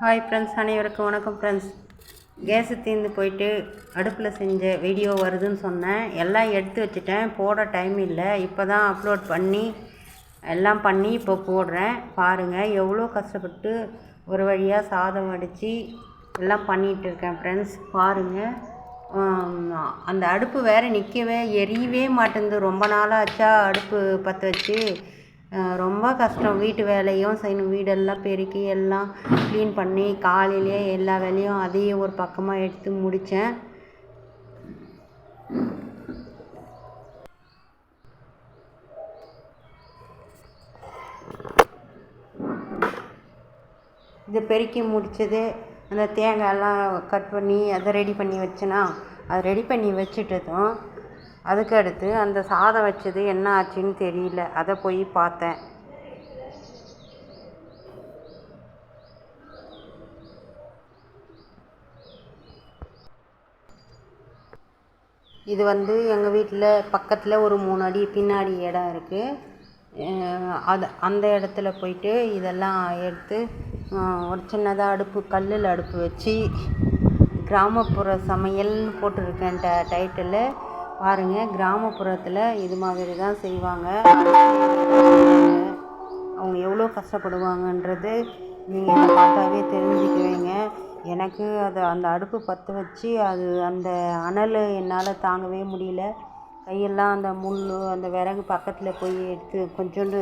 Hi friends அனைவருக்கும் வணக்கம் friends. Case தீர்ந்து போயிட்டு அடுப்பில் செஞ்ச வீடியோ வருதுன்னு சொன்னேன். எல்லாம் எடுத்து வச்சுட்டேன். போட டைம் இல்லை. இப்போ தான் அப்லோட் பண்ணி எல்லாம் பண்ணி இப்போ போடுறேன். பாருங்கள் எவ்வளோ கஷ்டப்பட்டு ஒரு வழியாக சாதம் வடித்து எல்லாம் பண்ணிகிட்டு இருக்கேன் ஃப்ரெண்ட்ஸ். பாருங்கள் அந்த அடுப்பு வேறு நிற்கவே எரியவே மாட்டேங்குது. ரொம்ப நாளாச்சா அடுப்பு பற்ற வச்சு. ரொம்ப கஷ்டம். வீட்டு வேலையும் செய்யணும் வீடெல்லாம் பெருக்கி எல்லாம் க்ளீன் பண்ணி காலையிலேயே எல்லா வேலையும் அதையும் ஒரு பக்கமாக எடுத்து முடித்தேன் இது பெருக்கி முடித்தது அந்த தேங்காயெல்லாம் கட் பண்ணி அதை ரெடி பண்ணி வச்சேன்னா அதை ரெடி பண்ணி வச்சுட்டதும் அதுக்கு அடுத்து அந்த சாதம் வச்சது என்ன ஆச்சுன்னு தெரியல. அதை போய் பார்த்தேன். இது வந்து எங்கள் வீட்டில் பக்கத்தில் ஒரு மூணு அடி பின்னாடி இடம் இருக்குது அது அந்த இடத்துல போயிட்டு இதெல்லாம் எடுத்து ஒரு சின்னதாக அடுப்பு கல்லில் அடுப்பு வச்சு கிராமப்புற சமையல்னு போட்டிருக்கேன் ட டைட்டிலு. பாருங்கள் கிராமப்புறத்தில் இது மாதிரி தான் செய்வாங்க. அவங்க எவ்வளோ கஷ்டப்படுவாங்கன்றது நீங்கள் இதை பார்த்தாவே தெரிஞ்சுக்குவீங்க. எனக்கு அதை அந்த அடுப்பு பற்ற வச்சு அது அந்த அனல் என்னால் தாங்கவே முடியல. கையெல்லாம் அந்த முள் அந்த விறகு பக்கத்தில் போய் எடுத்து கொஞ்சோண்டு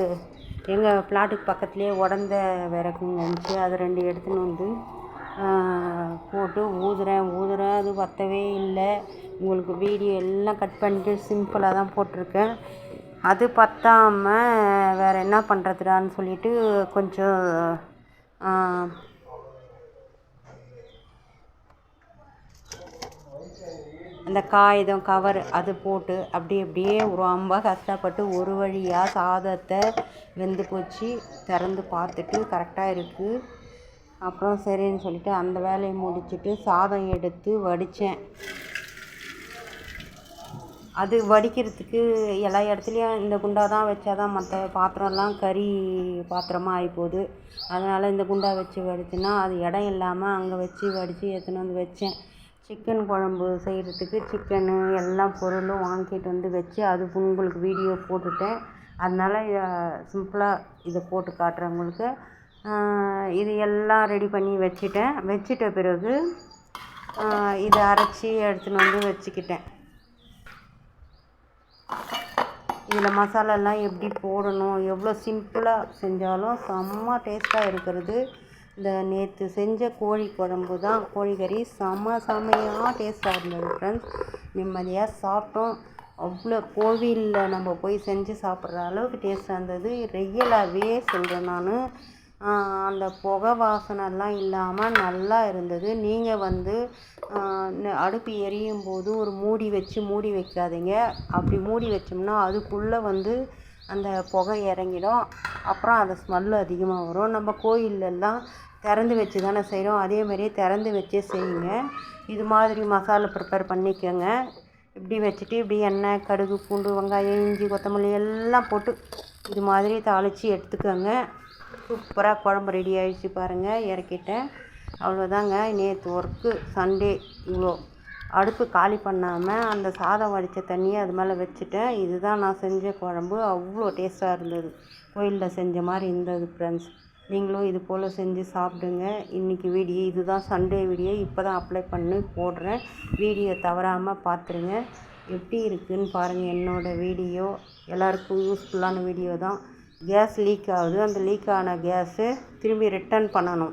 எங்கள் ஃப்ளாட்டுக்கு பக்கத்துலேயே உடந்த விறகுங்க இருந்துச்சு. அதை ரெண்டு எடுத்துன்னு வந்து போட்டு ஊதுறேன் ஊதுறேன். அது பற்றவே இல்லை. உங்களுக்கு வீடியோ எல்லாம் கட் பண்ணிட்டு சிம்பிளாக தான் போட்டிருக்கேன். அது பற்றாம வேறு என்ன பண்ணுறதுடான்னு சொல்லிட்டு கொஞ்சம் அந்த காகிதம் கவர் அது போட்டு அப்படி அப்படியே ரொம்ப கஷ்டப்பட்டு ஒரு வழியாக சாதத்தை வெந்து போச்சு. திறந்து பார்த்துட்டு கரெக்டாக இருக்குது அப்புறம் சரின்னு சொல்லிட்டு அந்த வேலையை முடிச்சுட்டு சாதம் எடுத்து வடித்தேன். அது வடிக்கிறதுக்கு எல்லா இடத்துலையும் இந்த குண்டா தான் வச்சா தான் மற்ற பாத்திரம்லாம் கறி பாத்திரமாக ஆகிப்போகுது அதனால் இந்த குண்டா வச்சு வடிச்சுன்னா அது இடம் இல்லாமல் அங்கே வச்சு வடித்து எடுத்துன்னு வந்து வச்சேன். சிக்கன் குழம்பு செய்கிறதுக்கு சிக்கனு எல்லா பொருளும் வாங்கிட்டு வந்து வச்சு அது உங்களுக்கு வீடியோ போட்டுட்டேன். அதனால் இதை சிம்பிளாக இதை போட்டு காட்டுறேன் உங்களுக்கு. இது எல்லாம் ரெடி பண்ணி வச்சுட்டேன். வச்சிட்ட பிறகு இதை அரைச்சி எடுத்துன்னு வந்து வச்சுக்கிட்டேன். இதில் மசாலாலாம் எப்படி போடணும் எவ்வளோ சிம்பிளாக செஞ்சாலும் செம்ம டேஸ்ட்டாக இருக்கிறது. இந்த நேற்று செஞ்ச கோழி குழம்பு தான் கோழிக்கறி செம்ம செம்மையாக டேஸ்ட்டாக இருந்தது ஃப்ரெண்ட்ஸ் நிம்மதியாக சாப்பிட்டோம். அவ்வளோ கோவிலில் நம்ம போய் செஞ்சு சாப்பிட்ற அளவுக்கு டேஸ்ட்டாக இருந்தது. ரியலாகவே சொல்கிறேன் நான். அந்த புகை வாசனைலாம் இல்லாமல் நல்லா இருந்தது. நீங்கள் வந்து அடுப்பு எரியும் போது ஒரு மூடி வச்சு மூடி வைக்காதீங்க. அப்படி மூடி வச்சோம்னா அதுக்குள்ளே வந்து அந்த புகை இறங்கிடும். அப்புறம் அதை ஸ்மெல்லு அதிகமாக வரும். நம்ம கோயிலெல்லாம் திறந்து வச்சு தானே செய்கிறோம் அதே மாதிரியே திறந்து வச்சே செய்யுங்க. இது மாதிரி மசாலா ப்ரிப்பேர் பண்ணிக்கோங்க. இப்படி வச்சுட்டு இப்படி எண்ணெய் கடுகு பூண்டு வெங்காயம் இஞ்சி கொத்தமல்லி எல்லாம் போட்டு இது மாதிரி தாளித்து எடுத்துக்கோங்க. சூப்பராக குழம்பு ரெடி ஆகிடுச்சி பாருங்கள் இறக்கிட்டேன் அவ்வளோதாங்க நேற்று ஒர்க்கு சண்டே இவ்வளோ அடுப்பு காலி பண்ணாமல் அந்த சாதம் வடித்த தண்ணியை அது மேலே வச்சுட்டேன். இதுதான் நான் செஞ்ச குழம்பு. அவ்வளோ டேஸ்ட்டாக இருந்தது. கோயிலில் செஞ்ச மாதிரி இருந்தது ஃப்ரெண்ட்ஸ் நீங்களும் இது போல் செஞ்சு சாப்பிடுங்க. இன்றைக்கி வீடியோ இதுதான் சண்டே வீடியோ இப்போ தான் அப்ளை பண்ணி போடுறேன். வீடியோ தவறாமல் பார்த்துருங்க. எப்படி இருக்குதுன்னு பாருங்கள் என்னோடய வீடியோ எல்லாருக்கும் யூஸ்ஃபுல்லான வீடியோ தான். கேஸ் லீக் ஆகுது. அந்த லீக் ஆன கேஸு திரும்பி ரிட்டன் பண்ணணும்.